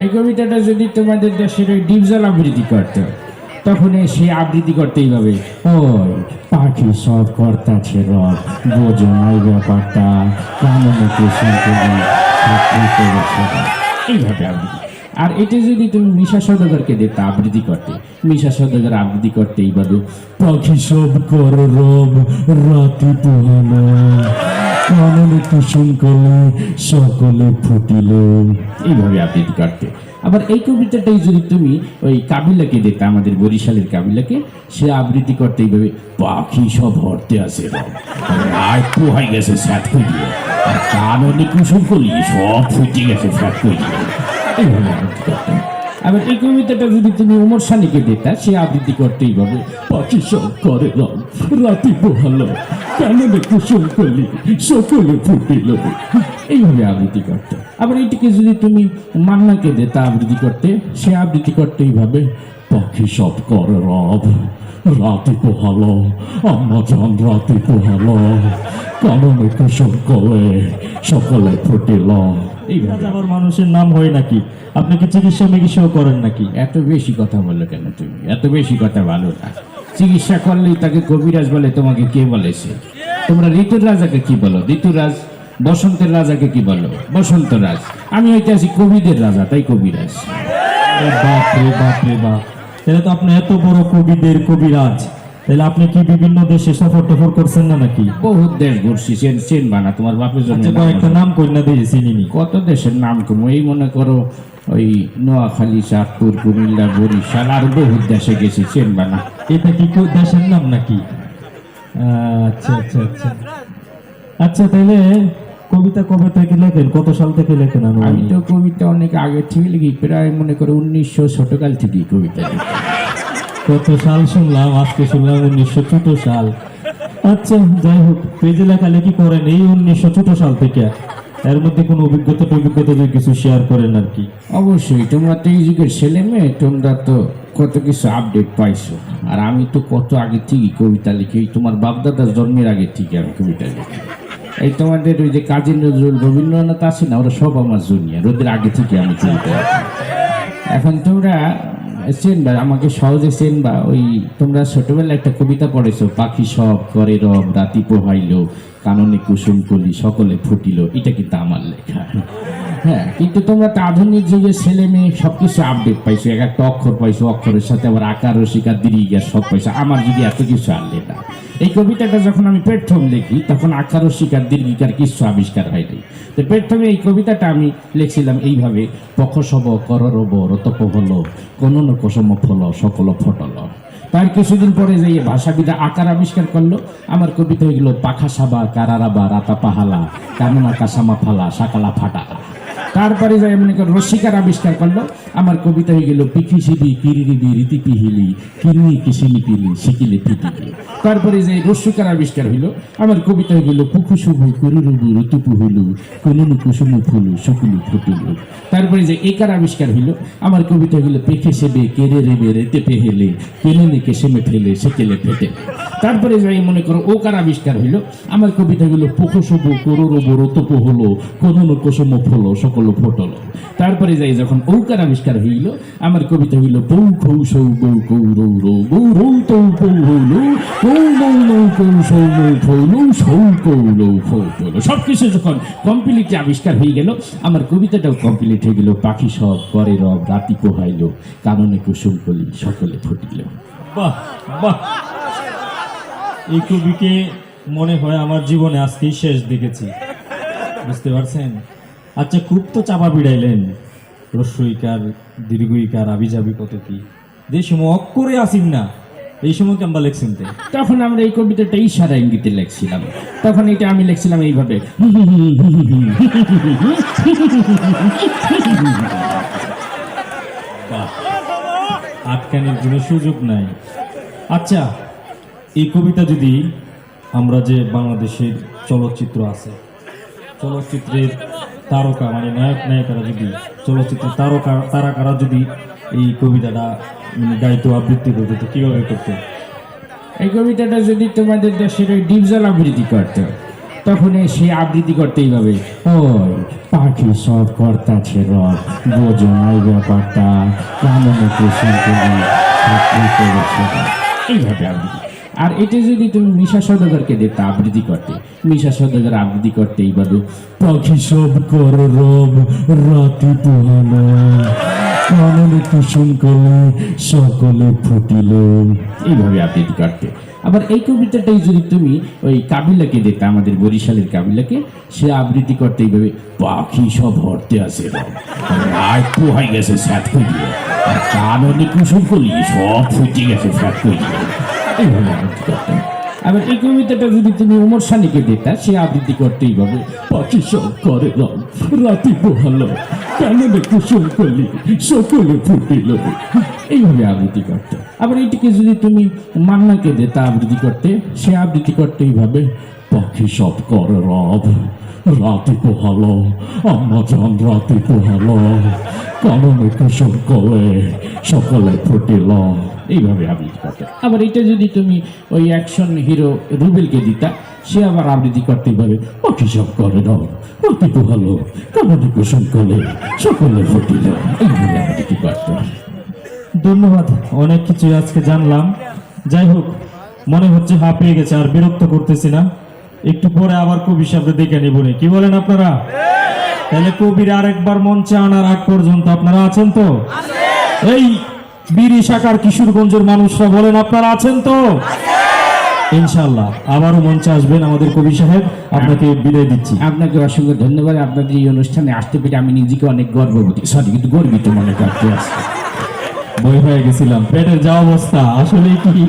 এই কবিতাটা যদি তোমাদের দেশের ওই ডিপজল আবৃত্তি করতো, তখন সে আবৃত্তি করতেই হবে ওই পাখি সব কর্তাছে রব বোঝো নাই ব্যাপারটা, কেমন। এইভাবে আবৃত্তি আর এটা যদি তুমি মিশা সদাগরকে দিতে আবৃত্তি করতে, মিশা সদাগর আবৃত্তি করতে এইভাবে পাখি সব কর রব, রাতি পোহানো। কাননে কুসুম কলে সকলে ফুটিল। এইভাবে আবৃত্তি করতে। আবার এই কবিতাটাই যদি তুমি ওই কাবিলাকে দিতে আমাদের বরিশালের কাবিলাকে, সে আবৃত্তি করতে এইভাবে, পাখি সব হরতে আসে আর পোহাই গেছে স্যাট করিয়ে আর কাননে কুসুম কলি সব ফুটে গেছে স্যাট করিয়ে আবৃত্তি আবার এই কবিতাটা যদি তুমি ওমর সানিকে দিতা, সে আবৃত্তি করতেই পাবে পাখি করে রং রাতি পোহালো কেমন কুসুম করলি সকলে ফুটিল। এইভাবে আবৃত্তি করতে। আবার এইটিকে যদি তুমি মান্নাকে দিতা আবৃত্তি করতে, সে আবৃত্তি করতে এইভাবে পাখি সব করে রব। রাতি পোহালো আম্মা জান রাতি পোহালো কেমন কুসুম করে সকলে ফুটিল। এইভাবে আবার মানুষের নাম হয় নাকি? আপনি কি চিকিৎসা মিকিৎসাও করেন নাকি? এত বেশি কথা বলল কেন তুমি? এত বেশি কথা ভালো না। চিকিৎসা করলেই তাকে কবিরাজ বলে তোমাকে কে বলেছে? তোমরা ঋতুর রাজাকে কি বলো? ঋতুরাজ বসন্তের রাজাকে কি বলো? বসন্ত রাজ। আমি হইতে আছি কবিদের রাজা তাই কবিরাজ। আরে বাপ রে বাপ রে বাপ। তাহলে তো আপনি এত বড় কবিদের কবিরাজ। তাহলে আপনি কি বিভিন্ন দেশে সফর টফর করছেন না নাকি? বহুত দেশ ঘুরছি চেন চেন বানা তোমার বাপের জন্য আচ্ছা কয়েকটা নাম কই না দিয়ে চিনিনি কত দেশের নাম কম? এই মনে করো ওই নোয়াখালী চাঁদপুর কুমিল্লা বরিশাল আর বহুত দেশে গেছি চেন বানা এটা কি কেউ দেশের নাম নাকি? আচ্ছা আচ্ছা আচ্ছা। আচ্ছা তাহলে কবিতা কবে থেকে লেখেন? কত সাল থেকে লেখেন আমি তো কবিতা অনেক আগে থেকে লিখি প্রায় মনে করো উনিশশো ছোটকাল থেকেই কবিতা লিখি। কত সাল শুনলাম আজকে শুনলাম উনিশশো চোদ্দ সাল। আচ্ছা যাই হোক পেজে লেখালেখি করেন এই উনিশশো চোদ্দ সাল থেকে। এর মধ্যে কোনো অভিজ্ঞতা অভিজ্ঞতা যদি কিছু শেয়ার করেন আর কি। অবশ্যই তোমরা তো এই যুগের ছেলে মেয়ে তোমরা তো কত কিছু আপডেট পাইছো। আর আমি তো কত আগে থেকেই কবিতা লিখি তোমার বাপদাদার জন্মের আগে থেকে আমি কবিতা লিখি। এই তোমাদের ওই যে কাজী নজরুল রবীন্দ্রনাথ আছে না, ওরা সব আমার জুনিয়র। রোদের আগে থেকে আমি চিনতে এখন তোমরা চেনবা, আমাকে সহজে চেনবা। ওই তোমরা ছোটবেলায় একটা কবিতা পড়েছো, পাখি সব করে রব, রাতি পোহাইল, কাননে কুসুম কলি সকলে ফুটিল। এটা কিন্তু আমার লেখা। হ্যাঁ কিন্তু তোমরা তো আধুনিক যুগের ছেলে মেয়ে সব কিছু আপডেট পাইছো। এক একটা অক্ষর পাইছো, অক্ষরের সাথে আবার আকার রসিকা দিরিগার সব পাইছো। আমার যদি এত কিছু আনলে না এই কবিতাটা যখন আমি প্রথম লিখি তখন আকার, রসিকার দীর্ঘিকার কিছু আবিষ্কার হয়নি। তো প্রথমে এই কবিতাটা আমি লিখছিলাম এইভাবে পক্ষ সব কররব রতপ হল কোন কোসম ফল, সকল ফটল। তার কিছুদিন পরে যে ভাষাবিদা আকার আবিষ্কার করল, আমার কবিতা হয়ে গেল পাখা সাবা, কারারাবা, রাতা পাহালা, কাননা কাসামা ফালা, সাকালা ফাটা তারপরে যাই মনে কর রসিকার আবিষ্কার করল। আমার কবিতা হয়ে গেল পিখি সিবি কিরিরিবি রীতি পিহিলি কিরনি কিসিলি পিলি, শিকিলে পিটিলি তারপরে যে রসিকার আবিষ্কার হইল। আমার কবিতা হয়ে গেল পুখু শুভু কুরুরুবু ঋতুপু হইলু কুনুনু কুসুমু ফুলু শুকুলু ফুটুলু। তারপরে যে একার আবিষ্কার হইল। আমার কবিতা গেল পেখে সেবে, কেড়ে রেবে, রেতে পেহেলে কেলেনে কেসেমে ফেলে, সেকেলে ফেটে। তারপরে যাই মনে করো ওকার আবিষ্কার হইল। আমার কবিতা গুলো পুকুশুবু করুরবু রতপ হলো কোন কোসম ফলো, সকল ফটল তারপরে যাই যখন ঔকার আবিষ্কার হইল, আমার কবিতা হইল বৌ খৌ সৌ বৌ কৌ রৌ রৌ বৌ রৌ তৌ পৌ হৌল কৌ মৌ নৌ কৌ সৌ মৌ ফৌল সৌ কৌ লৌ ফৌ ফৌল সব কিছু যখন কমপ্লিট আবিষ্কার হয়ে গেল, আমার কবিতাটাও কমপ্লিট হয়ে গেল পাখি সব করে রব রাতি পোহাইল, কাননে কুসুম কলি সকলে ফুটিল। বাহ বাহ। এই কবিকে মনে হয় আমার জীবনে আজকেই শেষ দেখেছি। বুঝতে পারছেন? আচ্ছা খুব তো চাপা বিড়াইলেন। রস্যইকার দীর্ঘইকার আবিজাবি কত কি? যে সময় অক্ষরে আসিন না এই সময় কেমবা লেখছেন তখন আমরা এই কবিতাটা ইশারা ইঙ্গিতে লিখছিলাম। তখন এটা আমি লিখছিলাম এইভাবে। আটকানির কোনো সুযোগ নাই। আচ্ছা এই কবিতা যদি আমরা যে বাংলাদেশের চলচ্চিত্র আছে চলচ্চিত্রের তারকা মানে নায়ক নায়িকারা যদি চলচ্চিত্রের তারকা তারাকারা যদি এই কবিতাটা মানে গাইতো আবৃত্তি করতো তো কীভাবে করতো? এই কবিতাটা যদি তোমাদের দেশের ওই ডিপজল আবৃত্তি করতো তখন সে আবৃত্তি করতে এইভাবে ওই পাখি সব কর্তাছে রব বোঝো নাই ব্যাপারটা কামনে এইভাবে আবৃত্তি। আর এটা যদি তুমি মিশা সদাগরকে দিতে আবৃত্তি করতে, মিশা সদাগর আবৃত্তি করতে এইভাবে পাখি সব কর রব রাতি পোহানো কাননে কুসুম কলে সকলে ফুটিল। এইভাবে আবৃত্তি করতে। আবার এই কবিতাটাই যদি তুমি ওই কাবিলাকে দিতে আমাদের বরিশালের কাবিলাকে, সে আবৃত্তি করতে এইভাবে, পাখি সব হরতে আসে রাত পোহাই গেছে স্যাত করিয়ে আর কাননে কুসুম কলি সব ফুটে গেছে স্যাত করিয়ে আবার এই কবিতাটা যদি তুমি উমর সানিকে দিতা, সে আবৃত্তি করতেই পাবে পাখি সব করে রং রাতি পোহালো কেমনে কুসুম করলি সকলে ফুটিল। এইভাবে আবৃত্তি করতে। আবার এইটিকে যদি তুমি মান্নাকে দিতা আবৃত্তি করতে, সে আবৃত্তি করতে এইভাবে পাখি সব করে রব, রাতি পোহালো আম্মা রাতি পোহালো কুসুম সকলে ফুটিল এইভাবে আবৃত্তি করতে আবার এটা যদি তুমি ওই অ্যাকশন হিরো রুবেলকে দিতা সে আবার আবৃত্তি করতে পারে পাখি সব করে ভালো। কুসুম সকলে ফুটিল এইভাবে আবৃত্তি করতে ধন্যবাদ অনেক কিছু আজকে জানলাম। যাই হোক মনে হচ্ছে হাঁপিয়ে গেছে আর বিরক্ত করতেছি না। একটু পরে আবার কবি সাহেব দেখে নিব নি। কি বলেন আপনারা? তাহলে কবির আরেকবার মঞ্চে আনার আগ পর্যন্ত আপনারা আছেন তো? এই বিড়ি শাখার কিশোরগঞ্জের মানুষরা বলেন আপনারা আছেন তো? ইনশাল্লাহ আবারও মঞ্চে আসবেন আমাদের কবি সাহেব আপনাকে বিদায় দিচ্ছি। আপনাকে অসংখ্য ধন্যবাদ আপনাদের এই অনুষ্ঠানে আসতে পেরে আমি নিজেকে অনেক গর্ববতী সরি কিন্তু গর্বিত মনে করতে আসছি বই হয়ে গেছিলাম পেটের যা অবস্থা আসলে কি?